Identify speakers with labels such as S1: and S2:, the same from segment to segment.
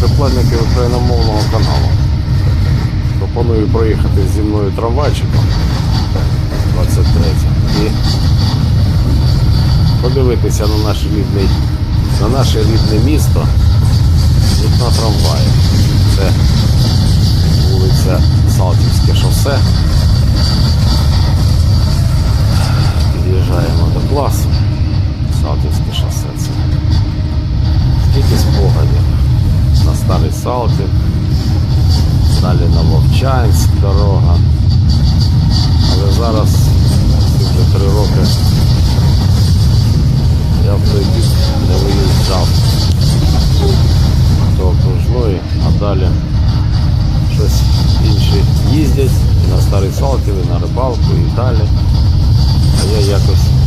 S1: трипланники україномовного каналу. Пропоную проїхати зі мною трамвайчиком 23 і подивитися на наш рідний, на наше рідне місто Тут на трамваї. Це вулиця Салтівське шосе. Під'їжджаємо до класу. Салтівське шосе. Це скільки спогадів на старий Салтів, далі на Вовчанськ дорога. Але зараз вже три роки я в той бік не виїжджав до окружної, а далі щось інші їздять на старий Салтів, і на рибалку, і далі. А я якось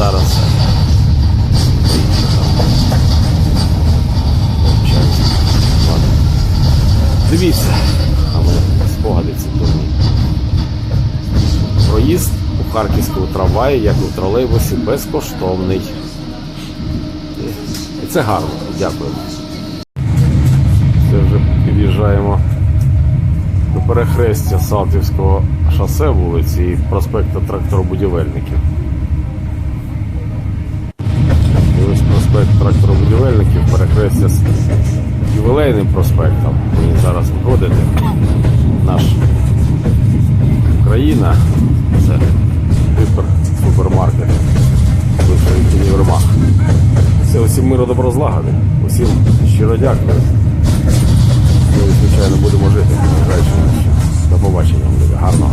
S1: зараз. Дивіться, а ми спогади ці дурні. Проїзд у харківському трамваї, як у тролейбусі, безкоштовний. І це гарно. Дякую. Це вже під'їжджаємо до перехрестя Салтівського шосе вулиці і проспекту тракторобудівельників. Тракторобудівельників, з ювілейним проспектом. Він зараз виходити. Наш Україна. Це гіпер супермаркет. Бивший універмаг. Все, усім миру добро. Усім щиро дякую. Ми, звичайно, будемо жити. До побачення. Гарного.